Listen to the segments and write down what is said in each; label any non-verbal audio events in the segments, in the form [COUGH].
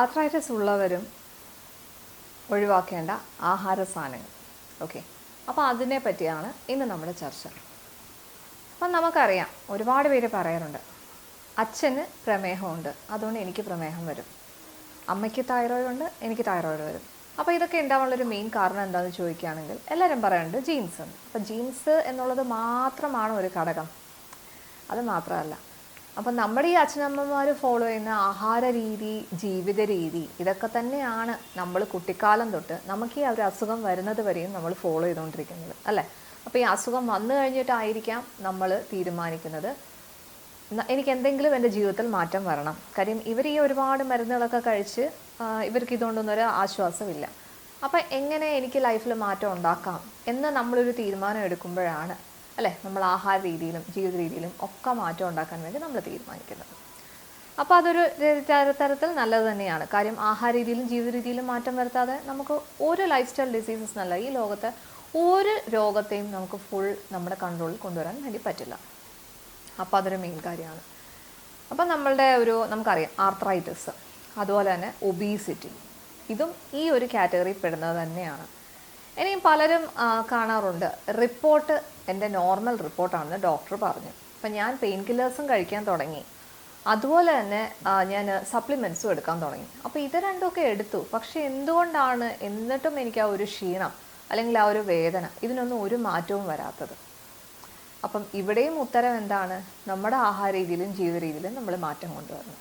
Arthritis ഉള്ളവരും ഒഴിവാക്കേണ്ട ആഹാര സാധനങ്ങൾ. ഓക്കെ അപ്പോൾ അതിനെ പറ്റിയാണ് ഇന്ന് നമ്മുടെ ചർച്ച. അപ്പം നമുക്കറിയാം ഒരുപാട് പേര് പറയാറുണ്ട് അച്ഛന് പ്രമേഹമുണ്ട് അതുകൊണ്ട് എനിക്ക് പ്രമേഹം വരും. അമ്മയ്ക്ക് തൈറോയിഡ് ഉണ്ട് എനിക്ക് തൈറോയിഡ് വരും. അപ്പോൾ ഇതൊക്കെ ഉണ്ടാവാനുള്ളൊരു മെയിൻ കാരണം എന്താണെന്ന് ചോദിക്കുകയാണെങ്കിൽ എല്ലാവരും പറയുന്നുണ്ട് ജീൻസ് അപ്പോൾ ജീൻസ് എന്നുള്ളത് മാത്രമാണ് ഒരു ഘടകം. അത് മാത്രമല്ല അപ്പം നമ്മുടെ ഈ അച്ഛനമ്മമാർ ഫോളോ ചെയ്യുന്ന ആഹാര രീതി ജീവിത രീതി ഇതൊക്കെ തന്നെയാണ് നമ്മൾ കുട്ടിക്കാലം തൊട്ട് നമുക്ക് ഈ ഒരു അസുഖം വരുന്നത് വരെയും നമ്മൾ ഫോളോ ചെയ്തുകൊണ്ടിരിക്കുന്നത് അല്ലേ? അപ്പോൾ ഈ അസുഖം വന്നു കഴിഞ്ഞിട്ടായിരിക്കാം നമ്മൾ തീരുമാനിക്കുന്നത്. എനിക്ക് എന്തെങ്കിലും എന്റെ ജീവിതത്തിൽ മാറ്റം വരണം. കാര്യം ഇവർ ഈ ഒരുപാട് മരുന്നുകളൊക്കെ കഴിച്ച് ഇവർക്ക് ഇതുകൊണ്ടൊന്നും ഒരു ആശ്വാസമില്ല. അപ്പം എങ്ങനെ എനിക്ക് ലൈഫിൽ മാറ്റം ഉണ്ടാക്കാം എന്ന് നമ്മളൊരു തീരുമാനം എടുക്കുമ്പോഴാണ് അല്ലേ? നമ്മൾ ആഹാര രീതിയിലും ജീവിത രീതിയിലും ഒക്കെ മാറ്റം ഉണ്ടാക്കാൻ വേണ്ടി നമ്മൾ തീരുമാനിക്കുന്നത്. അപ്പോൾ അതൊരു തരത്തിൽ നല്ലത് തന്നെയാണ്. കാര്യം ആഹാര രീതിയിലും ജീവിത രീതിയിലും മാറ്റം വരുത്താതെ നമുക്ക് ഒരു ലൈഫ് സ്റ്റൈൽ ഡിസീസസ് നല്ല ഈ ലോകത്തെ ഒരു രോഗത്തെയും നമുക്ക് ഫുൾ നമ്മുടെ കൺട്രോളിൽ കൊണ്ടുവരാൻ വേണ്ടി പറ്റില്ല. അപ്പോൾ അതൊരു മെയിൻ കാര്യമാണ്. അപ്പം നമ്മളുടെ ഒരു നമുക്കറിയാം ആർത്രൈറ്റിസ് അതുപോലെ തന്നെ ഒബീസിറ്റി ഇതും ഈ ഒരു കാറ്റഗറി പെടുന്നത് തന്നെയാണ്. ഇനിയും പലരും കാണാറുണ്ട്. റിപ്പോർട്ട് എന്റെ നോർമൽ റിപ്പോർട്ടാണെന്ന് ഡോക്ടർ പറഞ്ഞു. അപ്പം ഞാൻ പെയിൻ കില്ലേഴ്സും കഴിക്കാൻ തുടങ്ങി. അതുപോലെ തന്നെ ഞാൻ സപ്ലിമെന്റ്സും എടുക്കാൻ തുടങ്ങി. അപ്പോൾ ഇത് രണ്ടുമൊക്കെ എടുത്തു. പക്ഷേ എന്തുകൊണ്ടാണ് എന്നിട്ടും എനിക്ക് ആ ഒരു ക്ഷീണം അല്ലെങ്കിൽ ആ ഒരു വേദന ഇതിനൊന്നും ഒരു മാറ്റവും വരാത്തത്? അപ്പം ഇവിടെയും ഉത്തരം എന്താണ്? നമ്മുടെ ആഹാര രീതിയിലും ജീവിത രീതിയിലും നമ്മൾ മാറ്റം കൊണ്ടുവരണം.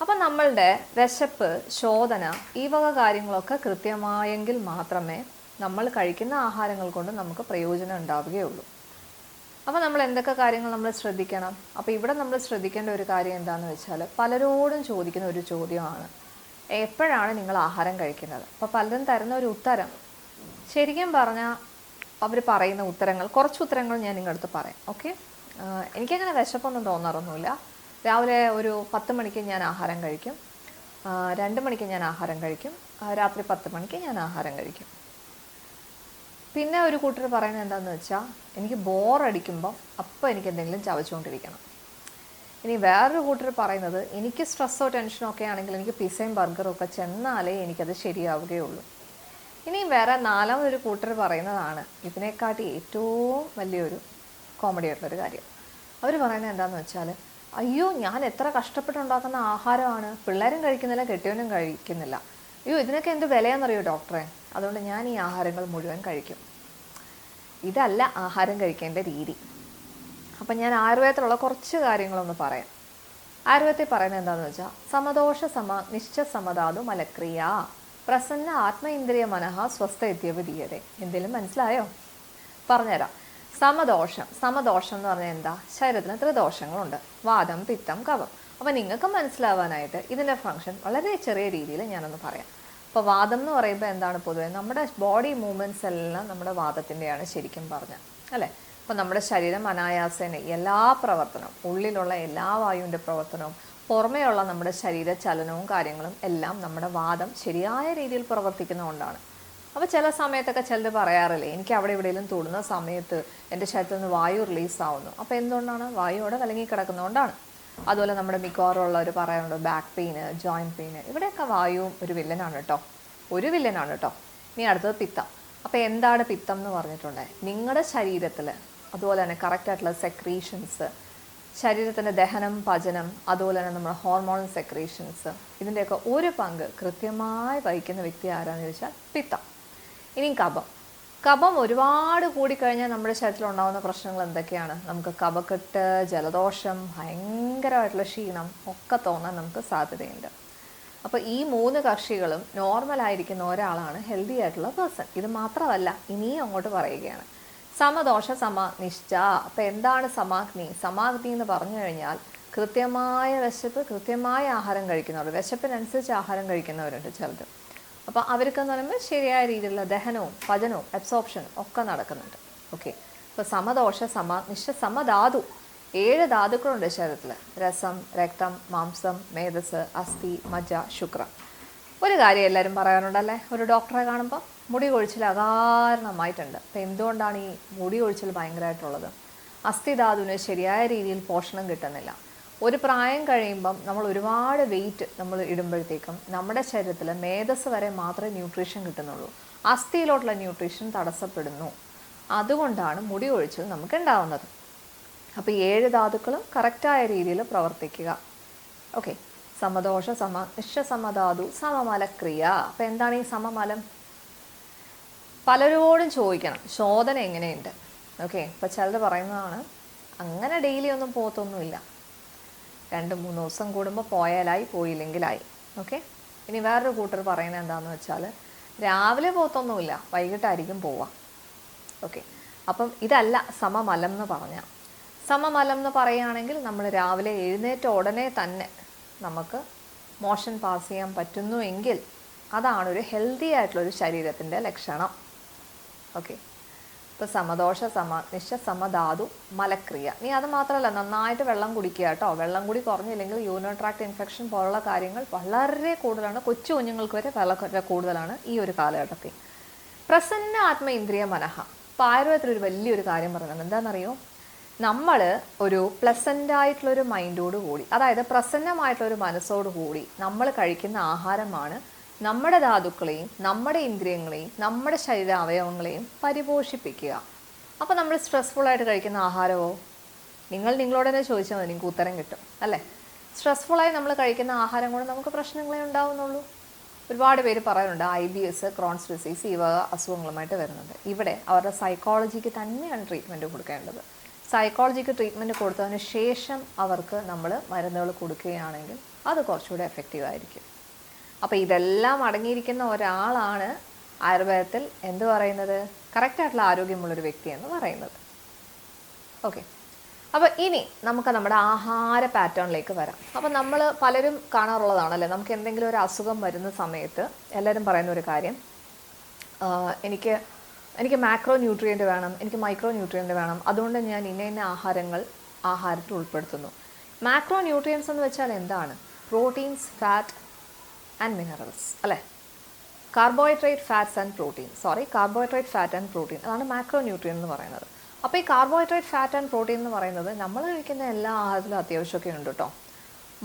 അപ്പം നമ്മളുടെ വിശപ്പ് ശോധന ഈ വക കാര്യങ്ങളൊക്കെ കൃത്യമായെങ്കിൽ മാത്രമേ നമ്മൾ കഴിക്കുന്ന ആഹാരങ്ങൾ കൊണ്ട് നമുക്ക് പ്രയോജനം ഉണ്ടാവുകയുള്ളൂ. അപ്പോൾ നമ്മൾ എന്തൊക്കെ കാര്യങ്ങൾ നമ്മൾ ശ്രദ്ധിക്കണം? അപ്പോൾ ഇവിടെ നമ്മൾ ശ്രദ്ധിക്കേണ്ട ഒരു കാര്യം എന്താണെന്ന് വെച്ചാൽ പലരോടും ചോദിക്കുന്ന ഒരു ചോദ്യമാണ്. എപ്പോഴാണ് നിങ്ങൾ ആഹാരം കഴിക്കുന്നത്? അപ്പോൾ പലരും തരുന്ന ഒരു ഉത്തരം. ശരിക്കും പറഞ്ഞാൽ അവർ പറയുന്ന ഉത്തരങ്ങൾ കുറച്ച് ഉത്തരങ്ങൾ ഞാൻ നിങ്ങളുടെ അടുത്ത് പറയാം. ഓക്കെ? എനിക്കങ്ങനെ വിശപ്പൊന്നും തോന്നാറൊന്നുമില്ല. രാവിലെ ഒരു പത്ത് മണിക്ക് ഞാൻ ആഹാരം കഴിക്കും. രണ്ട് മണിക്ക് ഞാൻ ആഹാരം കഴിക്കും. രാത്രി പത്ത് മണിക്ക് ഞാൻ ആഹാരം കഴിക്കും. പിന്നെ ഒരു കൂട്ടർ പറയുന്നത് എന്താണെന്ന് വെച്ചാൽ എനിക്ക് ബോറടിക്കുമ്പോൾ അപ്പം എനിക്ക് എന്തെങ്കിലും ചവച്ചുകൊണ്ടിരിക്കണം. ഇനി വേറൊരു കൂട്ടർ പറയുന്നത് എനിക്ക് സ്ട്രെസ്സോ ടെൻഷനോ ഒക്കെ ആണെങ്കിൽ എനിക്ക് പിസയും ബർഗറും ഒക്കെ ചെന്നാലേ എനിക്കത് ശരിയാവുകയുള്ളൂ. ഇനിയും വേറെ നാലാമതൊരു കൂട്ടർ പറയുന്നതാണ് ഇതിനെക്കാട്ടി ഏറ്റവും വലിയൊരു കോമഡി ആയിട്ടുള്ളൊരു കാര്യം. അവർ പറയുന്നത് എന്താണെന്ന് വെച്ചാൽ അയ്യോ ഞാൻ എത്ര കഷ്ടപ്പെട്ടുണ്ടാക്കുന്ന ആഹാരമാണ്. പിള്ളേരും കഴിക്കുന്നില്ല കെട്ടിയവനും കഴിക്കുന്നില്ല. അയ്യോ ഇതിനൊക്കെ എന്ത് വിലയാണെന്നറിയോ ഡോക്ടറെ? അതുകൊണ്ട് ഞാൻ ഈ ആഹാരങ്ങൾ മുഴുവൻ കഴിക്കും. ഇതല്ല ആഹാരം കഴിക്കേണ്ട രീതി. അപ്പം ഞാൻ ആയുർവേദത്തിലുള്ള കുറച്ച് കാര്യങ്ങളൊന്ന് പറയാം. ആയുർവേദത്തിൽ പറയുന്നത് എന്താണെന്ന് വെച്ചാൽ സമദോഷ സമ നിശ്ച സമതാതു മലക്രിയ. പ്രസന്ന ആത്മ ഇന്ദ്രിയ മനഃ സ്വസ്ഥ ഇത്യവതീയതെ എന്തെങ്കിലും മനസ്സിലായോ? പറഞ്ഞുതരാം. സമദോഷം സമദോഷം എന്ന് പറഞ്ഞാൽ എന്താ? ശരീരത്തിന് ത്രിദോഷങ്ങളുണ്ട് വാദം പിത്തം കവം. അപ്പം നിങ്ങൾക്ക് മനസ്സിലാവാനായിട്ട് ഇതിന്റെ ഫങ്ഷൻ വളരെ ചെറിയ രീതിയിൽ ഞാനൊന്ന് പറയാം. അപ്പോൾ വാദം എന്ന് പറയുമ്പോൾ എന്താണ് പൊതുവെ? നമ്മുടെ ബോഡി മൂവ്മെന്റ്സ് എല്ലാം നമ്മുടെ വാദത്തിന്റെയാണ് ശരിക്കും പറഞ്ഞാൽ അല്ലേ? അപ്പോൾ നമ്മുടെ ശരീരം അനായാസേന എല്ലാ പ്രവർത്തനവും ഉള്ളിലുള്ള എല്ലാ വായുവിന്റെ പ്രവർത്തനവും പുറമേയുള്ള നമ്മുടെ ശരീര ചലനവും കാര്യങ്ങളും എല്ലാം നമ്മുടെ വാദം ശരിയായ രീതിയിൽ പ്രവർത്തിക്കുന്നതുകൊണ്ടാണ്. അപ്പോൾ ചില സമയത്തൊക്കെ ചിലത് പറയാറില്ലേ എനിക്ക് അവിടെ എവിടെയെങ്കിലും തൊടുന്ന സമയത്ത് എന്റെ ശരീരത്തിൽ നിന്ന് വായു റിലീസ് ആവുന്നു. അപ്പോൾ എന്തുകൊണ്ടാണ്? വായു അവിടെ കലങ്ങി കിടക്കുന്നതുകൊണ്ടാണ് അതുപോലെ നമ്മുടെ മിക്കവാറും ഉള്ളവർ പറയാറുണ്ട് ബാക്ക് പെയിന് ജോയിന്റ് പെയിന് ഇവിടെയൊക്കെ വായുവും ഒരു വില്ലനാണ് കേട്ടോ. ഒരു വില്ലനാണ് കേട്ടോ. ഇനി അടുത്തത് പിത്തം. അപ്പോൾ എന്താണ് പിത്തം എന്ന് പറഞ്ഞിട്ടുണ്ട്? നിങ്ങളുടെ ശരീരത്തിൽ അതുപോലെ തന്നെ കറക്റ്റായിട്ടുള്ള സെക്രീഷൻസ് ശരീരത്തിന്റെ ദഹനം പചനം അതുപോലെ തന്നെ നമ്മുടെ ഹോർമോൺ സെക്രീഷൻസ് ഇതിന്റെയൊക്കെ ഒരു പങ്ക് കൃത്യമായി വഹിക്കുന്ന വ്യക്തി ആരാന്ന് ചോദിച്ചാൽ പിത്തം. ഇനി കഫം. കഫം ഒരുപാട് കൂടിക്കഴിഞ്ഞാൽ നമ്മുടെ ശരീരത്തിൽ ഉണ്ടാകുന്ന പ്രശ്നങ്ങൾ എന്തൊക്കെയാണ്? നമുക്ക് കഫക്കെട്ട് ജലദോഷം ഭയങ്കരമായിട്ടുള്ള ക്ഷീണം ഒക്കെ തോന്നാൻ നമുക്ക് സാധ്യതയുണ്ട്. അപ്പോൾ ഈ മൂന്ന് കക്ഷികളും നോർമൽ ആയിരിക്കുന്ന ഒരാളാണ് ഹെൽത്തി ആയിട്ടുള്ള പേഴ്സൺ ഇത് മാത്രമല്ല ഇനിയും അങ്ങോട്ട് പറയുകയാണ്. സമദോഷ സമ നിശ്ച അപ്പം എന്താണ് സമാഗ്നി? സമാഗ്നി എന്ന് പറഞ്ഞു കഴിഞ്ഞാൽ കൃത്യമായ വിശപ്പ് കൃത്യമായ ആഹാരം കഴിക്കുന്നവർ വിശപ്പിനനുസരിച്ച് ആഹാരം കഴിക്കുന്നവരുണ്ട് ചിലർ അപ്പോൾ അവർക്കെന്ന് പറയുമ്പോൾ ശരിയായ രീതിയിലുള്ള ദഹനവും പചനവും അബ്സോർപ്ഷനും ഒക്കെ നടക്കുന്നുണ്ട്. ഓക്കെ അപ്പോൾ സമദോഷ സമ നിശ്ച സമധാതു ഏഴ് ധാതുക്കളുണ്ട് ശരീരത്തിൽ രസം രക്തം മാംസം മേധസ് അസ്ഥി മജ ശുക്രം. ഒരു കാര്യം എല്ലാവരും പറയാറുണ്ടല്ലേ ഒരു ഡോക്ടറെ കാണുമ്പോൾ മുടി കൊഴിച്ചിൽ അകാരണമായിട്ടുണ്ട്. അപ്പം എന്തുകൊണ്ടാണ് ഈ മുടി കൊഴിച്ചിൽ ഭയങ്കരമായിട്ടുള്ളത്? അസ്ഥിധാതുവിന് ശരിയായ രീതിയിൽ പോഷണം കിട്ടുന്നില്ല. ഒരു പ്രായം കഴിയുമ്പം നമ്മൾ ഒരുപാട് വെയിറ്റ് നമ്മൾ ഇടുമ്പോഴത്തേക്കും നമ്മുടെ ശരീരത്തിൽ മേധസ് വരെ മാത്രമേ ന്യൂട്രീഷൻ കിട്ടുന്നുള്ളൂ. അസ്ഥിയിലോട്ടുള്ള ന്യൂട്രീഷൻ തടസ്സപ്പെടുന്നു. അതുകൊണ്ടാണ് മുടി ഒഴിച്ചൽ നമുക്ക് ഉണ്ടാവുന്നത്. അപ്പോൾ ഏഴ് ധാതുക്കളും കറക്റ്റായ രീതിയിൽ പ്രവർത്തിക്കുക. ഓക്കെ സമദോഷ സമ നിശ്ചസമധാതു സമമലക്രിയ. അപ്പോൾ എന്താണ് ഈ സമമലം? പലരോടും ചോദിക്കണം. ശോധന എങ്ങനെയുണ്ട്? ഓക്കെ ഇപ്പം ചിലർ പറയുന്നതാണ് അങ്ങനെ ഡെയിലി ഒന്നും പോത്തൊന്നുമില്ല. രണ്ട് മൂന്ന് ദിവസം കൂടുമ്പോൾ പോയാലായി പോയില്ലെങ്കിലായി. ഓക്കെ ഇനി വേറൊരു കൂട്ടർ പറയുന്നത് എന്താണെന്ന് വെച്ചാൽ രാവിലെ പോത്തൊന്നുമില്ല വൈകിട്ടായിരിക്കും പോവാം. ഓക്കെ അപ്പം ഇതല്ല സമമലം എന്ന് പറഞ്ഞാൽ സമമലം എന്ന് പറയുകയാണെങ്കിൽ നമ്മൾ രാവിലെ എഴുന്നേറ്റ ഉടനെ തന്നെ നമുക്ക് മോഷൻ പാസ് ചെയ്യാൻ പറ്റുന്നുവെങ്കിൽ അതാണ് ഒരു ഹെൽത്തി ആയിട്ടുള്ള ഒരു ശരീരത്തിന്റെ ലക്ഷണം. ഓക്കെ ഇപ്പോൾ സമദോഷ സമ നിശ്ചസമധാതു മലക്രിയ. നീ അത് മാത്രമല്ല നന്നായിട്ട് വെള്ളം കുടിക്കുക കേട്ടോ. വെള്ളം കൂടി കുറഞ്ഞില്ലെങ്കിൽ യൂറിനറി ഇൻഫെക്ഷൻ പോലുള്ള കാര്യങ്ങൾ വളരെ കൂടുതലാണ്. കൊച്ചു കുഞ്ഞുങ്ങൾക്ക് വരെ വളരെ കൂടുതലാണ് ഈ ഒരു കാലഘട്ടത്തിൽ. പ്രസന്ന ആത്മ ഇന്ദ്രിയ മനഃ ഇപ്പോൾ ഒരു വലിയൊരു കാര്യം പറയുന്നത് എന്താണെന്നറിയോ? നമ്മൾ ഒരു പ്ലസന്റ് ആയിട്ടുള്ളൊരു മൈൻഡോട് കൂടി അതായത് പ്രസന്നമായിട്ടുള്ളൊരു മനസ്സോട് കൂടി നമ്മൾ കഴിക്കുന്ന ആഹാരമാണ് നമ്മുടെ ധാതുക്കളെയും നമ്മുടെ ഇന്ദ്രിയങ്ങളെയും നമ്മുടെ ശരീര അവയവങ്ങളെയും പരിപോഷിപ്പിക്കുക. അപ്പോൾ നമ്മൾ സ്ട്രെസ്ഫുൾ ആയിട്ട് കഴിക്കുന്ന ആഹാരമോ? നിങ്ങൾ നിങ്ങളോട് തന്നെ ചോദിച്ചാൽ മതി നിങ്ങൾക്ക് ഉത്തരം കിട്ടും അല്ലേ? സ്ട്രെസ്ഫുള്ളായി നമ്മൾ കഴിക്കുന്ന ആഹാരം കൊണ്ട് നമുക്ക് പ്രശ്നങ്ങളെ ഉണ്ടാവുന്നുള്ളൂ. ഒരുപാട് പേര് പറയുന്നുണ്ട് I B S Crohn's disease ഈ വക അസുഖങ്ങളുമായിട്ട് വരുന്നുണ്ട്. ഇവിടെ അവരുടെ സൈക്കോളജിക്ക് തന്നെയാണ് ട്രീറ്റ്മെന്റ് കൊടുക്കേണ്ടത്. സൈക്കോളജിക്ക് ട്രീറ്റ്മെന്റ് കൊടുത്തതിന് ശേഷം അവർക്ക് നമ്മൾ മരുന്നുകൾ കൊടുക്കുകയാണെങ്കിൽ അത് കുറച്ചുകൂടെ എഫക്റ്റീവ് ആയിരിക്കും. അപ്പോൾ ഇതെല്ലാം അടങ്ങിയിരിക്കുന്ന ഒരാളാണ് ആയുർവേദത്തിൽ എന്ത് പറയുന്നത്? കറക്റ്റായിട്ടുള്ള ആരോഗ്യമുള്ളൊരു വ്യക്തി എന്ന് പറയുന്നത്. ഓക്കെ അപ്പോൾ ഇനി നമുക്ക് നമ്മുടെ ആഹാര പാറ്റേണിലേക്ക് വരാം. അപ്പോൾ നമ്മൾ പലരും കാണാറുള്ളതാണ് അല്ലേ നമുക്ക് എന്തെങ്കിലും ഒരു അസുഖം വരുന്ന സമയത്ത് എല്ലാവരും പറയുന്ന ഒരു കാര്യം എനിക്ക് എനിക്ക് മാക്രോ ന്യൂട്രിയന്റ് വേണം എനിക്ക് മൈക്രോ ന്യൂട്രിയന്റ് വേണം. അതുകൊണ്ട് ഞാൻ ഇന്ന ഇന്ന ആഹാരങ്ങൾ ആഹാരത്തിൽ ഉൾപ്പെടുത്തുന്നു. മാക്രോ ന്യൂട്രിയൻസ് എന്ന് വെച്ചാൽ എന്താണ്? പ്രോട്ടീൻസ് ഫാറ്റ് ആൻഡ് മിനറൽസ് അല്ലേ? Carbohydrate fats and protein sorry carbohydrate fat and protein അതാണ് മാക്രോ ന്യൂട്രിയൻ എന്ന് പറയുന്നത്. അപ്പോൾ ഈ കാർബോഹൈഡ്രേറ്റ് ഫാറ്റ് ആൻഡ് പ്രോട്ടീൻ എന്ന് പറയുന്നത് നമ്മൾ കഴിക്കുന്ന എല്ലാ ആഹാരത്തിലും അത്യാവശ്യമൊക്കെ ഉണ്ട് കേട്ടോ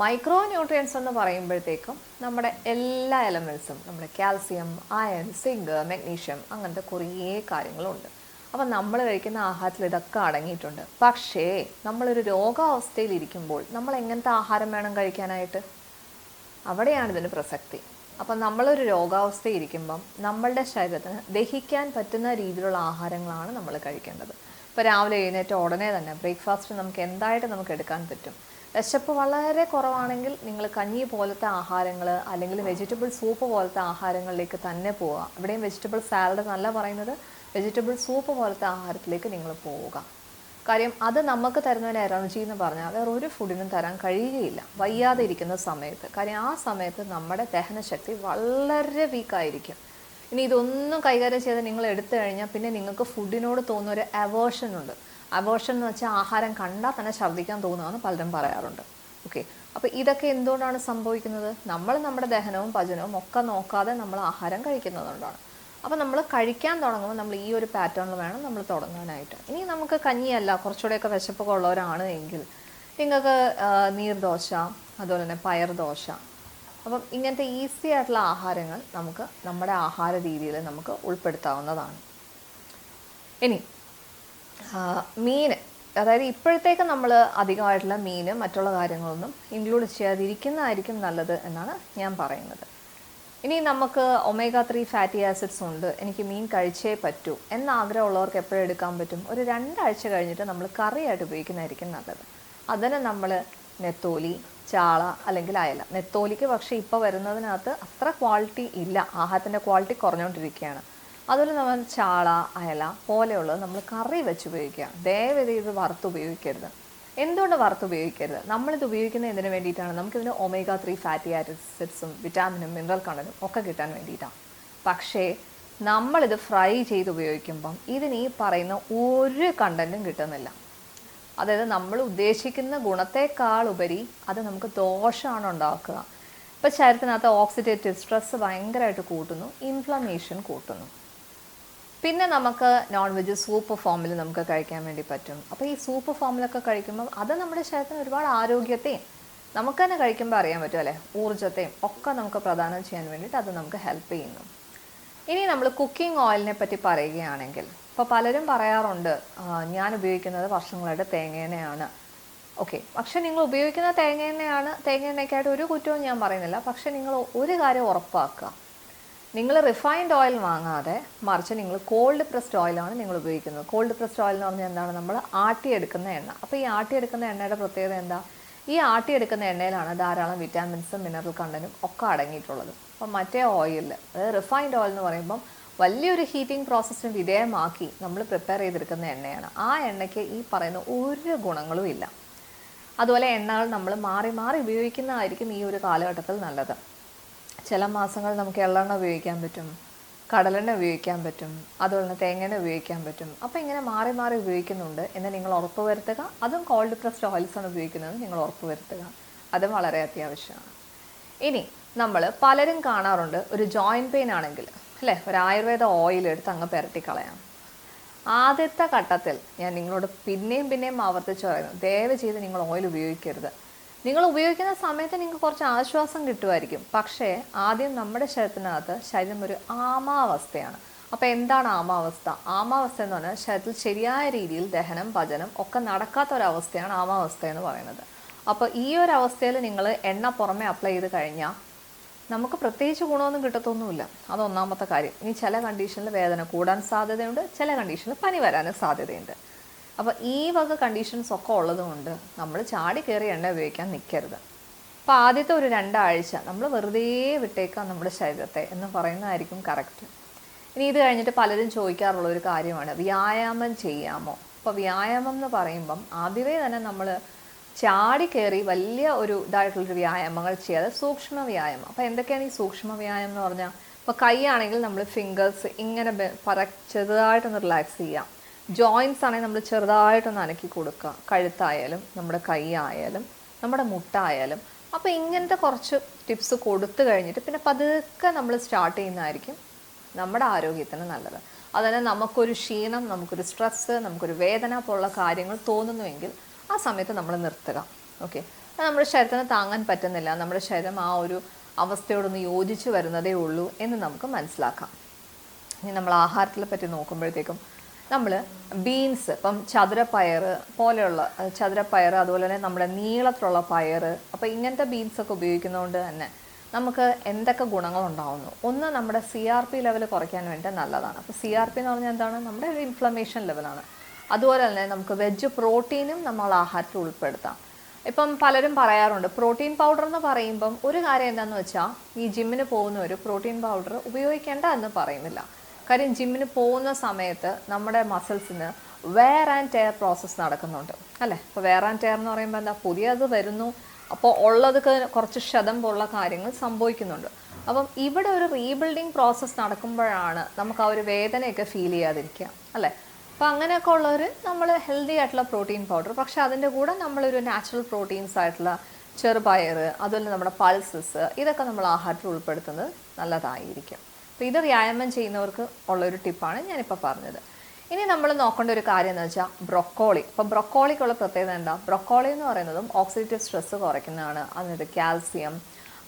മൈക്രോ ന്യൂട്രിയൻസ് എന്ന് പറയുമ്പോഴത്തേക്കും നമ്മുടെ എല്ലാ എലമെൻസും നമ്മുടെ കാൽസ്യം അയൺ സിങ്ക് മഗ്നീഷ്യം അങ്ങനത്തെ കുറേ കാര്യങ്ങളുണ്ട്. അപ്പോൾ നമ്മൾ കഴിക്കുന്ന ആഹാരത്തിൽ ഇതൊക്കെ അടങ്ങിയിട്ടുണ്ട്. പക്ഷേ നമ്മളൊരു രോഗാവസ്ഥയിൽ ഇരിക്കുമ്പോൾ നമ്മൾ എങ്ങനത്തെ ആഹാരം വേണം കഴിക്കാനായിട്ട്? അവിടെയാണ് ഇതിന് പ്രസക്തി. അപ്പം നമ്മളൊരു രോഗാവസ്ഥയിൽ ഇരിക്കുമ്പം നമ്മളുടെ ശരീരത്തിന് ദഹിക്കാൻ പറ്റുന്ന രീതിയിലുള്ള ആഹാരങ്ങളാണ് നമ്മൾ കഴിക്കേണ്ടത്. ഇപ്പോൾ രാവിലെ എഴുന്നേറ്റ ഉടനെ തന്നെ ബ്രേക്ക്ഫാസ്റ്റ് നമുക്ക് എന്തായിട്ട് നമുക്ക് എടുക്കാൻ പറ്റും? വിശപ്പ് വളരെ കുറവാണെങ്കിൽ നിങ്ങൾ കഞ്ഞി പോലത്തെ ആഹാരങ്ങൾ അല്ലെങ്കിൽ വെജിറ്റബിൾ സൂപ്പ് പോലത്തെ ആഹാരങ്ങളിലേക്ക് തന്നെ പോവുക. ഇവിടെയും വെജിറ്റബിൾ സാലഡ് നല്ല പറയുന്നത്. വെജിറ്റബിൾ സൂപ്പ് പോലത്തെ ആഹാരത്തിലേക്ക് നിങ്ങൾ പോവുക. കാര്യം അത് നമുക്ക് തരുന്ന എനർജി എന്ന് പറഞ്ഞാൽ വേറെ ഒരു ഫുഡിനും തരാൻ കഴിയുകയില്ല. വയ്യാതെ ഇരിക്കുന്ന സമയത്ത്. കാര്യം ആ സമയത്ത് നമ്മുടെ ദഹനശക്തി വളരെ വീക്കായിരിക്കും ഇനി ഇതൊന്നും കൈകാര്യം ചെയ്ത് നിങ്ങൾ എടുത്തു കഴിഞ്ഞാൽ പിന്നെ നിങ്ങൾക്ക് ഫുഡിനോട് തോന്നുന്ന ഒരു അവേർഷൻ ഉണ്ട്. അവേർഷൻ എന്ന് വെച്ചാൽ ആഹാരം കണ്ടാൽ തന്നെ ഛർദ്ദിക്കാൻ തോന്നുകയെന്ന് പലരും പറയാറുണ്ട്. ഓക്കെ അപ്പോൾ ഇതൊക്കെ എന്തുകൊണ്ടാണ് സംഭവിക്കുന്നത്? നമ്മൾ നമ്മുടെ ദഹനവും പചനവും ഒക്കെ നോക്കാതെ നമ്മൾ ആഹാരം കഴിക്കുന്നതുകൊണ്ടാണ്. അപ്പോൾ നമ്മൾ കഴിക്കാൻ തുടങ്ങുമ്പോൾ നമ്മൾ ഈ ഒരു പാറ്റേണിൽ വേണം നമ്മൾ തുടങ്ങാനായിട്ട്. ഇനി നമുക്ക് കഞ്ഞിയല്ല കുറച്ചുകൂടെയൊക്കെ വിശപ്പൊക്കെ ഉള്ളവരാണ് എങ്കിൽ നിങ്ങൾക്ക് നീർദോശ അതുപോലെ തന്നെ പയർ ദോശ അപ്പം ഇങ്ങനത്തെ ഈസി ആയിട്ടുള്ള ആഹാരങ്ങൾ നമുക്ക് നമ്മുടെ ആഹാര രീതിയിൽ നമുക്ക് ഉൾപ്പെടുത്താവുന്നതാണ്. ഇനി മീൻ. അതായത് ഇപ്പോഴത്തേക്ക് നമ്മൾ അധികമായിട്ടുള്ള മീൻ മറ്റുള്ള കാര്യങ്ങളൊന്നും ഇൻക്ലൂഡ് ചെയ്യാതിരിക്കുന്നതായിരിക്കും നല്ലത് എന്നാണ് ഞാൻ പറയുന്നത്. ഇനി നമുക്ക് ഒമേഗ ത്രീ ഫാറ്റി ആസിഡ്സ് ഉണ്ട്. എനിക്ക് മീൻ കഴിച്ചേ പറ്റൂ എന്ന ആഗ്രഹമുള്ളവർക്ക് എപ്പോഴും എടുക്കാൻ പറ്റും. ഒരു രണ്ടാഴ്ച കഴിഞ്ഞിട്ട് നമ്മൾ കറിയായിട്ട് ഉപയോഗിക്കുന്നതായിരിക്കും നല്ലത്. അതിന് നമ്മൾ നെത്തോലി ചാള അല്ലെങ്കിൽ അയല. നെത്തോലിക്ക് പക്ഷേ ഇപ്പോൾ വരുന്നതിനകത്ത് അത്ര ക്വാളിറ്റി ഇല്ല. ആഹാരത്തിന്റെ ക്വാളിറ്റി കുറഞ്ഞുകൊണ്ടിരിക്കുകയാണ്. അതുപോലെ നമ്മൾ ചാള അയല പോലെയുള്ളത് നമ്മൾ കറി വെച്ച് ഉപയോഗിക്കുക. ദയവേത് ഇത് വറുത്ത് ഉപയോഗിക്കരുത്. എന്തുകൊണ്ട് വറുത്ത് ഉപയോഗിക്കരുത്? നമ്മളിത് ഉപയോഗിക്കുന്നത് എന്തിനു വേണ്ടിയിട്ടാണ്? നമുക്കിതിന് ഒമേഗ ത്രീ ഫാറ്റി ആസിഡ്സും വിറ്റാമിനും മിനറൽ കണ്ടനും ഒക്കെ കിട്ടാൻ വേണ്ടിയിട്ടാണ്. പക്ഷേ നമ്മളിത് ഫ്രൈ ചെയ്ത് ഉപയോഗിക്കുമ്പം ഇതിന് ഈ പറയുന്ന ഒരു കണ്ടന്റും കിട്ടുന്നില്ല. അതായത് നമ്മൾ ഉദ്ദേശിക്കുന്ന ഗുണത്തേക്കാൾ ഉപരി അത് നമുക്ക് ദോഷമാണ് ഉണ്ടാക്കുക. ഇപ്പോൾ ശരീരത്തിനകത്ത് ഓക്സിഡേറ്റീവ് സ്ട്രെസ് ഭയങ്കരമായിട്ട് കൂട്ടുന്നു ഇൻഫ്ലമേഷൻ കൂട്ടുന്നു. പിന്നെ നമുക്ക് നോൺ വെജ് സൂപ്പ് ഫോമിൽ നമുക്ക് കഴിക്കാൻ വേണ്ടി പറ്റും. അപ്പോൾ ഈ സൂപ്പ് ഫോമിലൊക്കെ കഴിക്കുമ്പോൾ അത് നമ്മുടെ ശരീരത്തിന് ഒരുപാട് ആരോഗ്യത്തെയും നമുക്ക് തന്നെ കഴിക്കുമ്പോൾ അറിയാൻ പറ്റും അല്ലേ? ഊർജത്തെയും ഒക്കെ നമുക്ക് പ്രദാനം ചെയ്യാൻ വേണ്ടിയിട്ട് അത് നമുക്ക് ഹെൽപ്പ് ചെയ്യുന്നു. ഇനി നമ്മൾ കുക്കിംഗ് ഓയിലിനെ പറ്റി പറയുകയാണെങ്കിൽ ഇപ്പോൾ പലരും പറയാറുണ്ട് ഞാൻ ഉപയോഗിക്കുന്നത് വർഷങ്ങളായിട്ട് തേങ്ങേനെയാണ്. ഓക്കെ പക്ഷേ നിങ്ങൾ ഉപയോഗിക്കുന്ന തേങ്ങ എണ്ണയാണ് തേങ്ങ എണ്ണയ്ക്കായിട്ട് ഒരു കുറ്റവും ഞാൻ പറയുന്നില്ല. പക്ഷേ നിങ്ങൾ ഒരു കാര്യം ഉറപ്പാക്കുക. നിങ്ങൾ റിഫൈൻഡ് ഓയിൽ വാങ്ങാതെ മറിച്ച് നിങ്ങൾ കോൾഡ് പ്രസ്ഡ് ഓയിലാണ് നിങ്ങൾ ഉപയോഗിക്കുന്നത്. കോൾഡ് പ്രസ്ഡ് ഓയിൽ എന്ന് പറഞ്ഞാൽ എന്താണ്? നമ്മൾ ആട്ടിയെടുക്കുന്ന എണ്ണ. അപ്പോൾ ഈ ആട്ടിയെടുക്കുന്ന എണ്ണയുടെ പ്രത്യേകത എന്താ? ഈ ആട്ടിയെടുക്കുന്ന എണ്ണയിലാണ് ധാരാളം വിറ്റാമിൻസും മിനറൽ കണ്ടനും ഒക്കെ അടങ്ങിയിട്ടുള്ളത്. അപ്പം മറ്റേ ഓയിൽ അതായത് റിഫൈൻഡ് ഓയിൽ എന്ന് പറയുമ്പം വലിയൊരു ഹീറ്റിംഗ് പ്രോസസ്സിന് വിധേയമാക്കി നമ്മൾ പ്രിപ്പയർ ചെയ്തെടുക്കുന്ന എണ്ണയാണ്. ആ എണ്ണയ്ക്ക് ഈ പറയുന്ന ഒരു ഗുണങ്ങളും ഇല്ല. അതുപോലെ എണ്ണകൾ നമ്മൾ മാറി മാറി ഉപയോഗിക്കുന്നതായിരിക്കും ഈ ഒരു കാലഘട്ടത്തിൽ നല്ലത്. ചില മാസങ്ങൾ നമുക്ക് എള്ളെണ്ണ ഉപയോഗിക്കാൻ പറ്റും കടലെണ്ണ ഉപയോഗിക്കാൻ പറ്റും അതുപോലെ തന്നെ തേങ്ങ ഉപയോഗിക്കാൻ പറ്റും. അപ്പോൾ ഇങ്ങനെ മാറി മാറി ഉപയോഗിക്കുന്നുണ്ട് എന്ന് നിങ്ങൾ ഉറപ്പ് വരുത്തുക. അതും കോൾഡ് പ്രസ്ഡ് ഓയിൽസ് ആണ് ഉപയോഗിക്കുന്നത് നിങ്ങൾ ഉറപ്പ് വരുത്തുക. അതും വളരെ അത്യാവശ്യമാണ്. ഇനി നമ്മൾ പലരും കാണാറുണ്ട് ഒരു ജോയിന്റ് പെയിൻ ആണെങ്കിൽ അല്ലേ? ഒരു ആയുർവേദ ഓയിൽ എടുത്ത് അങ്ങ് പുരട്ടി കളയാം. ആദ്യത്തെ ഘട്ടത്തിൽ ഞാൻ നിങ്ങളോട് പിന്നെയും പിന്നെയും ആവർത്തിച്ച് പറയുന്നു ദയവ് ചെയ്ത് നിങ്ങൾ ഓയിൽ ഉപയോഗിക്കരുത്. നിങ്ങൾ ഉപയോഗിക്കുന്ന സമയത്ത് നിങ്ങൾക്ക് കുറച്ച് ആശ്വാസം കിട്ടുമായിരിക്കും. പക്ഷേ ആദ്യം നമ്മുടെ ശരീരത്തിനകത്ത് ശരീരം ഒരു ആമാവസ്ഥയാണ്. അപ്പോൾ എന്താണ് ആമാവസ്ഥ? ആമാവസ്ഥ എന്ന് പറഞ്ഞാൽ ശരീരത്തിൽ ശരിയായ രീതിയിൽ ദഹനം പചനം ഒക്കെ നടക്കാത്ത ഒരവസ്ഥയാണ് ആമാവസ്ഥ എന്ന് പറയുന്നത്. അപ്പോൾ ഈ ഒരു അവസ്ഥയിൽ നിങ്ങൾ എണ്ണ പുറമെ അപ്ലൈ ചെയ്ത് കഴിഞ്ഞാൽ നമുക്ക് പ്രത്യേകിച്ച് ഗുണമൊന്നും കിട്ടത്തൊന്നുമില്ല. അത് ഒന്നാമത്തെ കാര്യം. ഇനി ചില കണ്ടീഷനിൽ വേദന കൂടാൻ സാധ്യതയുണ്ട് ചില കണ്ടീഷനിൽ പനി വരാനും സാധ്യതയുണ്ട്. അപ്പോൾ ഈ വക കണ്ടീഷൻസ് ഒക്കെ ഉള്ളതുകൊണ്ട് നമ്മൾ ചാടി കയറി എണ്ണ ഉപയോഗിക്കാൻ നിൽക്കരുത് അപ്പോൾ ആദ്യത്തെ ഒരു രണ്ടാഴ്ച നമ്മൾ വെറുതെ വിട്ടേക്കാം നമ്മുടെ ശരീരത്തെ എന്ന് പറയുന്നതായിരിക്കും കറക്റ്റ് ഇനി ഇത് കഴിഞ്ഞിട്ട് പലരും ചോദിക്കാറുള്ള ഒരു കാര്യമാണ് വ്യായാമം ചെയ്യാമോ? അപ്പോൾ വ്യായാമം എന്ന് പറയുമ്പം ആദ്യമേ തന്നെ നമ്മൾ ചാടി കയറി വലിയ ഒരു ഇതായിട്ടുള്ളൊരു വ്യായാമങ്ങൾ ചെയ്യാതെ സൂക്ഷ്മ വ്യായാമം. അപ്പോൾ എന്തൊക്കെയാണ് ഈ സൂക്ഷ്മ വ്യായാമം എന്ന് പറഞ്ഞാൽ ഇപ്പോൾ കൈയാണെങ്കിൽ നമ്മൾ ഫിംഗേഴ്സ് ഇങ്ങനെ ചെറുതായിട്ടൊന്ന് റിലാക്സ് ചെയ്യാം. ജോയിൻസ് ആണെങ്കിൽ നമ്മൾ ചെറുതായിട്ടൊന്ന് അനക്കി കൊടുക്കുക. കഴുത്തായാലും നമ്മുടെ കൈ ആയാലും നമ്മുടെ മുട്ടായാലും അപ്പോൾ ഇങ്ങനത്തെ കുറച്ച് ടിപ്സ് കൊടുത്തു കഴിഞ്ഞിട്ട് പിന്നെ പതുക്കെ നമ്മൾ സ്റ്റാർട്ട് ചെയ്യുന്നതായിരിക്കും നമ്മുടെ ആരോഗ്യത്തിന് നല്ലത്. അതുതന്നെ നമുക്കൊരു ക്ഷീണം നമുക്കൊരു സ്ട്രെസ്സ് നമുക്കൊരു വേദന പോലുള്ള കാര്യങ്ങൾ തോന്നുന്നുവെങ്കിൽ ആ സമയത്ത് നമ്മൾ നിർത്തുക. ഓക്കെ നമ്മുടെ ശരീരത്തിന് താങ്ങാൻ പറ്റുന്നില്ല. നമ്മുടെ ശരീരം ആ ഒരു അവസ്ഥയോടൊന്ന് യോജിച്ച് വരുന്നതേ ഉള്ളൂ എന്ന് നമുക്ക് മനസ്സിലാക്കാം. ഇനി നമ്മൾ ആഹാരത്തിനെ പറ്റി നോക്കുമ്പോഴത്തേക്കും നമ്മൾ ബീൻസ് ഇപ്പം ചതുരപ്പയർ പോലെയുള്ള ചതുരപ്പയർ അതുപോലെ തന്നെ നമ്മുടെ നീളത്തിലുള്ള പയർ അപ്പോൾ ഇങ്ങനത്തെ ബീൻസൊക്കെ ഉപയോഗിക്കുന്നതുകൊണ്ട് തന്നെ നമുക്ക് എന്തൊക്കെ ഗുണങ്ങളുണ്ടാവുന്നു ഒന്ന് നമ്മുടെ സി ആർ പി ലെവൽ കുറയ്ക്കാൻ വേണ്ടി നല്ലതാണ്. അപ്പോൾ സി ആർ പി എന്ന് പറഞ്ഞാൽ എന്താണ്? നമ്മുടെ ഒരു ഇൻഫ്ലമേഷൻ ലെവലാണ് അതുപോലെ തന്നെ നമുക്ക് വെജ് പ്രോട്ടീനും നമ്മൾ ആഹാരത്തിൽ ഉൾപ്പെടുത്താം. ഇപ്പം പലരും പറയാറുണ്ട് പ്രോട്ടീൻ പൗഡർ എന്ന് പറയുമ്പം ഒരു കാര്യം എന്താണെന്ന് വെച്ചാൽ ഈ ജിമ്മിന് പോകുന്നവർ പ്രോട്ടീൻ പൗഡർ ഉപയോഗിക്കേണ്ട എന്ന് പറയുന്നില്ല. കാര്യം ജിമ്മിന് പോകുന്ന സമയത്ത് നമ്മുടെ മസിൽസിന് വെയർ ആൻഡ് ടയർ പ്രോസസ്സ് നടക്കുന്നുണ്ട്. അല്ലേ? അപ്പോൾ വെയർ ആൻഡ് ടയർ എന്ന് പറയുമ്പോൾ എന്താ? പുതിയത് വരുന്നു. അപ്പോൾ ഉള്ളത് കുറച്ച് ക്ഷതം പോലുള്ള കാര്യങ്ങൾ സംഭവിക്കുന്നുണ്ട്. അപ്പം ഇവിടെ ഒരു റീബിൽഡിങ് പ്രോസസ്സ് നടക്കുമ്പോഴാണ് നമുക്ക് ആ ഒരു വേദനയൊക്കെ ഫീൽ ചെയ്യാതിരിക്കുക. അല്ലേ? അപ്പോൾ അങ്ങനെയൊക്കെ ഉള്ളവർ നമ്മൾ ഹെൽത്തി ആയിട്ടുള്ള പ്രോട്ടീൻ പൗഡർ പക്ഷേ അതിന്റെ കൂടെ നമ്മളൊരു നാച്ചുറൽ പ്രോട്ടീൻസ് ആയിട്ടുള്ള ചെറുപയർ അതുപോലെ നമ്മുടെ പൾസസ് ഇതൊക്കെ നമ്മൾ ആഹാരത്തിൽ ഉൾപ്പെടുത്തുന്നത് നല്ലതായിരിക്കും. അപ്പോൾ ഇത് വ്യായാമം ചെയ്യുന്നവർക്ക് ഉള്ളൊരു ടിപ്പാണ് ഞാനിപ്പോൾ പറഞ്ഞത്. ഇനി നമ്മൾ നോക്കേണ്ട ഒരു കാര്യം എന്ന് വെച്ചാൽ ബ്രൊക്കോളി. അപ്പോൾ ബ്രൊക്കോളിക്കുള്ള പ്രത്യേകത എന്താ? ബ്രൊക്കോളി എന്ന് പറയുന്നതും ഓക്സിഡേറ്റീവ് സ്ട്രെസ് കുറയ്ക്കുന്നതാണ്. അതിനകത്ത് കാൽസ്യം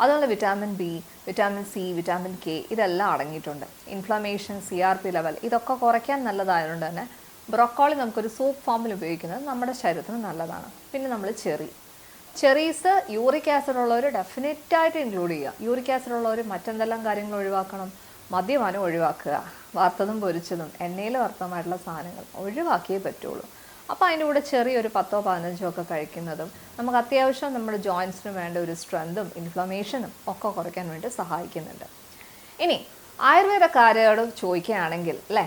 അതുപോലെ vitamin B vitamin C vitamin K ഇതെല്ലാം അടങ്ങിയിട്ടുണ്ട്. Inflammation C R P level ഇതൊക്കെ കുറയ്ക്കാൻ നല്ലതായതുകൊണ്ട് തന്നെ ബ്രൊക്കോളി നമുക്കൊരു സൂപ്പ് ഫോമിൽ ഉപയോഗിക്കുന്നത് നമ്മുടെ ശരീരത്തിന് നല്ലതാണ്. പിന്നെ നമ്മൾ ചെറി. ചെറീസ് യൂറിക് ആസിഡ് ഉള്ളവർ ഡെഫിനറ്റായിട്ട് ഇൻക്ലൂഡ് ചെയ്യുക. യൂറിക് ആസിഡ് ഉള്ളവർ മറ്റെന്തെല്ലാം കാര്യങ്ങൾ ഒഴിവാക്കണം? മദ്യപാനം ഒഴിവാക്കുക വറുത്തതും പൊരിച്ചതും എണ്ണയിൽ വറുത്തമായിട്ടുള്ള സാധനങ്ങൾ ഒഴിവാക്കിയേ പറ്റുള്ളൂ. അപ്പോൾ അതിന്റെ കൂടെ ചെറിയൊരു പത്തോ പതിനഞ്ചോ ഒക്കെ കഴിക്കുന്നതും നമുക്ക് അത്യാവശ്യം നമ്മുടെ ജോയിൻസിന് വേണ്ട ഒരു സ്ട്രെങ്തും ഇൻഫ്ലമേഷനും ഒക്കെ കുറയ്ക്കാൻ വേണ്ടി സഹായിക്കുന്നുണ്ട്. ഇനി ആയുർവേദക്കാരോട് ചോദിക്കുകയാണെങ്കിൽ അല്ലേ?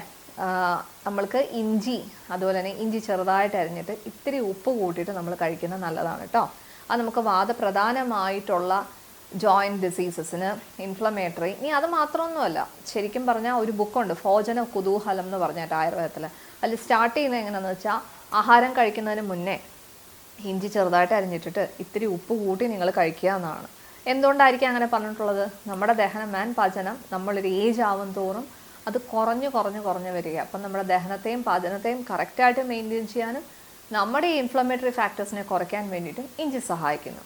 നമ്മൾക്ക് ഇഞ്ചി അതുപോലെ തന്നെ ഇഞ്ചി ചെറുതായിട്ട് അരിഞ്ഞിട്ട് ഇത്തിരി ഉപ്പ് കൂട്ടിയിട്ട് നമ്മൾ കഴിക്കുന്നത് നല്ലതാണ് കേട്ടോ. അത് നമുക്ക് വാദപ്രധാനമായിട്ടുള്ള ജോയിന്റ് ഡിസീസസിന് ഇൻഫ്ലമേറ്ററി ഇനി അത് മാത്രമൊന്നുമല്ല. ശരിക്കും പറഞ്ഞാൽ ഒരു ബുക്കുണ്ട് ഭോജന കുതൂഹലം എന്ന് പറഞ്ഞിട്ട് ആയുർവേദത്തിൽ അതിൽ സ്റ്റാർട്ട് ചെയ്യുന്നത് എങ്ങനെയാണെന്ന് വെച്ചാൽ ആഹാരം കഴിക്കുന്നതിന് മുന്നേ ഇഞ്ചി ചെറുതായിട്ട് അരിഞ്ഞിട്ടിട്ട് ഇത്തിരി ഉപ്പ് കൂട്ടി നിങ്ങൾ കഴിക്കുക എന്നാണ്. എന്തുകൊണ്ടായിരിക്കും അങ്ങനെ പറഞ്ഞിട്ടുള്ളത്? നമ്മുടെ ദഹനം മാൻ പാചനം നമ്മളൊരു ഏജ് ആവും തോറും അത് കുറഞ്ഞു കുറഞ്ഞു കുറഞ്ഞു വരിക. അപ്പം നമ്മുടെ ദഹനത്തെയും പാചനത്തെയും കറക്റ്റായിട്ട് മെയിന്റെയിൻ ചെയ്യാനും നമ്മുടെ ഇൻഫ്ലമേറ്ററി ഫാക്ടേഴ്സിനെ കുറയ്ക്കാൻ വേണ്ടിയിട്ടും ഇഞ്ചി സഹായിക്കുന്നു.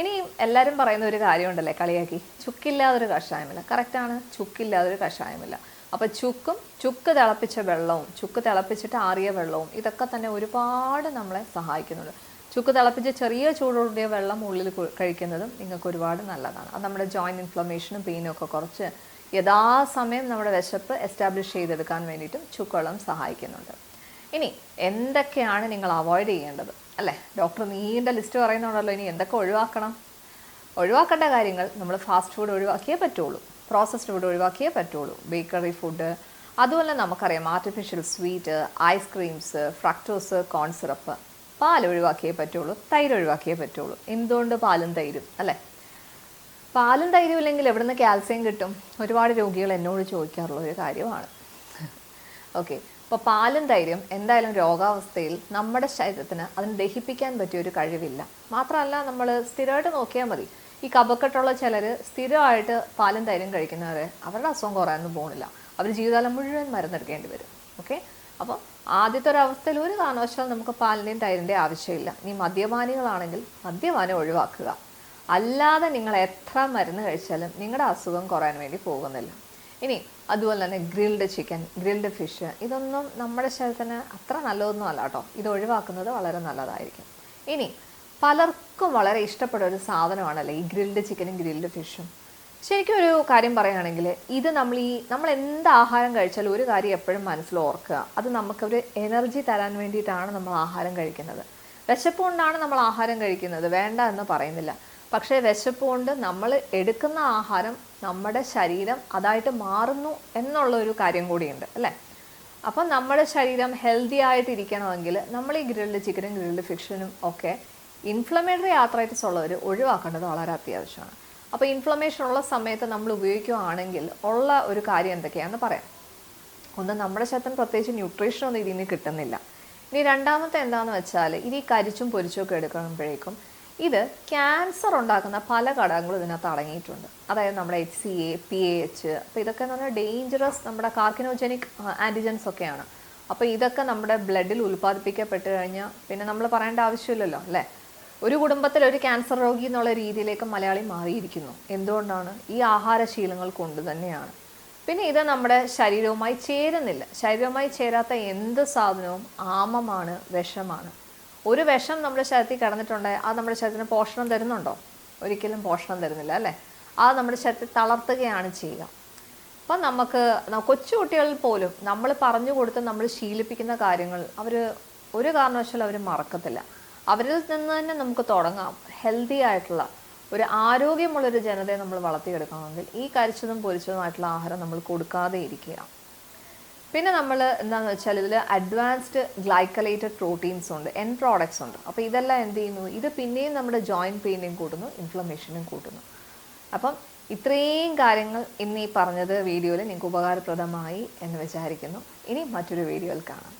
ഇനി എല്ലാവരും പറയുന്ന ഒരു കാര്യമുണ്ടല്ലേ കളിയാക്കി? ചുക്കില്ലാതൊരു കഷായമില്ല. കറക്റ്റാണ് ചുക്കില്ലാതൊരു കഷായമില്ല. അപ്പോൾ ചുക്കും ചുക്ക് തിളപ്പിച്ച വെള്ളവും ചുക്ക് തിളപ്പിച്ചിട്ട് ആറിയ വെള്ളവും ഇതൊക്കെ തന്നെ ഒരുപാട് നമ്മളെ സഹായിക്കുന്നുണ്ട്. ചുക്ക് തിളപ്പിച്ച ചെറിയ ചൂടോടിയ വെള്ളം ഉള്ളിൽ കഴിക്കുന്നതും നിങ്ങൾക്ക് ഒരുപാട് നല്ലതാണ്. അത് നമ്മുടെ ജോയിന്റ് ഇൻഫ്ലമേഷനും പെയിനും ഒക്കെ കുറച്ച് യഥാസമയം നമ്മുടെ വിശപ്പ് എസ്റ്റാബ്ലിഷ് ചെയ്തെടുക്കാൻ വേണ്ടിയിട്ടും ചുക്കുവെള്ളം സഹായിക്കുന്നുണ്ട്. ഇനി എന്തൊക്കെയാണ് നിങ്ങൾ അവോയ്ഡ് ചെയ്യേണ്ടത്? അല്ലേ? ഡോക്ടർ നീണ്ട ലിസ്റ്റ് പറയുന്നുണ്ടല്ലോ ഇനി എന്തൊക്കെ ഒഴിവാക്കണം? ഒഴിവാക്കേണ്ട കാര്യങ്ങൾ നമ്മൾ ഫാസ്റ്റ് ഫുഡ് ഒഴിവാക്കിയേ പറ്റുള്ളൂ. പ്രോസസ്ഡ് ഫുഡ് ഒഴിവാക്കിയേ പറ്റുള്ളൂ. ബേക്കറി ഫുഡ് അതുപോലെ നമുക്കറിയാം artificial sweet ice creams fructose corn syrup പാൽ ഒഴിവാക്കിയേ പറ്റുള്ളൂ തൈര് ഒഴിവാക്കിയേ പറ്റുള്ളൂ. എന്തുകൊണ്ട് പാലും തൈരും? അല്ലേ? പാലും തൈരും ഇല്ലെങ്കിൽ എവിടുന്ന് കാൽസ്യം കിട്ടും? ഒരുപാട് രോഗികൾ എന്നോട് ചോദിക്കാറുള്ള ഒരു കാര്യമാണ്. [LAUGHS] ഓക്കെ അപ്പോൾ പാലും തൈരും എന്തായാലും രോഗാവസ്ഥയിൽ നമ്മുടെ ശരീരത്തിന് അതിന് ദഹിപ്പിക്കാൻ പറ്റിയ ഒരു കഴിവില്ല. മാത്രമല്ല നമ്മൾ സ്ഥിരമായിട്ട് നോക്കിയാൽ മതി. ഈ കപക്കെട്ടുള്ള ചിലർ സ്ഥിരമായിട്ട് പാലും തൈരും കഴിക്കുന്നവരെ അവരുടെ അസുഖം കുറയാനൊന്നും പോകുന്നില്ല. അവർ ജീവിതകാലം മുഴുവൻ മരുന്നെടുക്കേണ്ടി വരും. ഓക്കെ? അപ്പോൾ ആദ്യത്തെ ഒരു അവസ്ഥയിൽ ഒരു കാരണവശാലും നമുക്ക് പാലിന്റെയും തൈരിന്റെയും ആവശ്യമില്ല. ഇനി മദ്യപാനികളാണെങ്കിൽ മദ്യപാനം ഒഴിവാക്കുക. അല്ലാതെ നിങ്ങൾ എത്ര മരുന്ന് കഴിച്ചാലും നിങ്ങളുടെ അസുഖം കുറയാൻ വേണ്ടി പോകുന്നില്ല. ഇനി അതുപോലെ തന്നെ ഗ്രിൽഡ് ചിക്കൻ ഗ്രിൽഡ് ഫിഷ് ഇതൊന്നും നമ്മുടെ ശരീരത്തിന് അത്ര നല്ലതൊന്നും അല്ല കേട്ടോ. ഇത് ഒഴിവാക്കുന്നത് വളരെ നല്ലതായിരിക്കും. ഇനി പലർക്കും വളരെ ഇഷ്ടപ്പെട്ട ഒരു സാധനമാണല്ലേ ഈ ഗ്രിൽഡ് ചിക്കനും ഗ്രിൽഡ് ഫിഷും. ശരിക്കും ഒരു കാര്യം പറയുകയാണെങ്കിൽ ഇത് നമ്മൾ ഈ നമ്മൾ എന്ത് ആഹാരം കഴിച്ചാലും ഒരു കാര്യം എപ്പോഴും മനസ്സിൽ ഓർക്കുക. അത് നമുക്കൊരു എനർജി തരാൻ വേണ്ടിയിട്ടാണ് നമ്മൾ ആഹാരം കഴിക്കുന്നത്. വിശപ്പ് കൊണ്ടാണ് നമ്മൾ ആഹാരം കഴിക്കുന്നത്. വേണ്ട എന്ന് പറയുന്നില്ല. പക്ഷേ വിശപ്പ് കൊണ്ട് നമ്മൾ എടുക്കുന്ന ആഹാരം നമ്മുടെ ശരീരം അതായിട്ട് മാറുന്നു എന്നുള്ള ഒരു കാര്യം കൂടിയുണ്ട് അല്ലേ? അപ്പം നമ്മുടെ ശരീരം ഹെൽത്തി ആയിട്ടിരിക്കണമെങ്കിൽ നമ്മൾ ഈ ഗ്രിൽഡ് ചിക്കനും ഗ്രിൽഡ് ഫിഷനും ഒക്കെ ഇൻഫ്ലമേറ്ററി ആത്രൈറ്റിസ് ഉള്ളവർ ഒഴിവാക്കേണ്ടത് വളരെ അത്യാവശ്യമാണ്. അപ്പോൾ ഇൻഫ്ലമേഷൻ ഉള്ള സമയത്ത് നമ്മൾ ഉപയോഗിക്കുകയാണെങ്കിൽ ഉള്ള ഒരു കാര്യം എന്തൊക്കെയാണെന്ന് പറയാം. ഒന്ന് നമ്മുടെ ശരീരത്തിന് പ്രത്യേകിച്ച് ന്യൂട്രീഷൻ ഒന്നും ഇതിൽ നിന്ന് കിട്ടുന്നില്ല. ഇനി രണ്ടാമത്തെ എന്താണെന്ന് വെച്ചാൽ ഇനി കരിച്ചും പൊരിച്ചും ഒക്കെ എടുക്കുമ്പോഴേക്കും ഇത് ക്യാൻസർ ഉണ്ടാക്കുന്ന പല ഘടകങ്ങളും ഇതിനകത്ത് അടങ്ങിയിട്ടുണ്ട്. അതായത് നമ്മുടെ H C A P A H അപ്പോൾ ഇതൊക്കെ എന്ന് പറഞ്ഞാൽ ഡേഞ്ചറസ് നമ്മുടെ കാർക്കിനോജനിക് ആന്റിജൻസ് ഒക്കെയാണ്. അപ്പോൾ ഇതൊക്കെ നമ്മുടെ ബ്ലഡിൽ ഉൽപ്പാദിപ്പിക്കപ്പെട്ട് കഴിഞ്ഞാൽ പിന്നെ നമ്മൾ പറയേണ്ട ആവശ്യമില്ലല്ലോ അല്ലേ? ഒരു കുടുംബത്തിൽ ഒരു ക്യാൻസർ രോഗി എന്നുള്ള രീതിയിലേക്ക് മലയാളി മാറിയിരിക്കുന്നു. എന്തുകൊണ്ടാണ്? ഈ ആഹാരശീലങ്ങൾ കൊണ്ട് തന്നെയാണ്. പിന്നെ ഇത് നമ്മുടെ ശരീരവുമായി ചേരുന്നില്ല. ശരീരവുമായി ചേരാത്ത എന്ത് സാധനവും ആമമാണ് വിഷമാണ്. ഒരു വിഷം നമ്മുടെ ശരീരത്തിൽ കിടന്നിട്ടുണ്ട് അത് നമ്മുടെ ശരീരത്തിന് പോഷണം തരുന്നുണ്ടോ? ഒരിക്കലും പോഷണം തരുന്നില്ല അല്ലേ? അത് നമ്മുടെ ശരീരത്തിൽ തളർത്തുകയാണ് ചെയ്യുക. അപ്പം നമുക്ക് കൊച്ചുകുട്ടികളിൽ കൊച്ചു കുട്ടികളിൽ പോലും നമ്മൾ പറഞ്ഞു കൊടുത്ത് നമ്മൾ ശീലിപ്പിക്കുന്ന കാര്യങ്ങൾ അവർ ഒരു കാരണവശാലും അവർ മറക്കത്തില്ല. അവരിൽ നിന്ന് തന്നെ നമുക്ക് തുടങ്ങാം. ഹെൽത്തി ആയിട്ടുള്ള ഒരു ആരോഗ്യമുള്ളൊരു ജനതയെ നമ്മൾ വളർത്തിയെടുക്കണമെങ്കിൽ ഈ കരിച്ചതും പൊരിച്ചതുമായിട്ടുള്ള ആഹാരം നമ്മൾ കൊടുക്കാതെ ഇരിക്കുക. പിന്നെ നമ്മൾ എന്താണെന്ന് വെച്ചാൽ ഇതിൽ അഡ്വാൻസ്ഡ് ഗ്ലൈക്കലേറ്റഡ് പ്രോട്ടീൻസ് ഉണ്ട് എൻ പ്രോഡക്ട്സ് ഉണ്ട്. അപ്പോൾ ഇതെല്ലാം എന്ത് ചെയ്യുന്നു? ഇത് പിന്നെയും നമ്മുടെ ജോയിന്റ് പെയിനെയും കൂട്ടുന്നു ഇൻഫ്ലമേഷനും കൂട്ടുന്നു. അപ്പം ഇത്രയും കാര്യങ്ങൾ ഇന്ന് ഈ പറഞ്ഞത് വീഡിയോയിൽ നിങ്ങൾക്ക് ഉപകാരപ്രദമായി എന്ന് വിചാരിക്കുന്നു. ഇനി മറ്റൊരു വീഡിയോയിൽ കാണാം.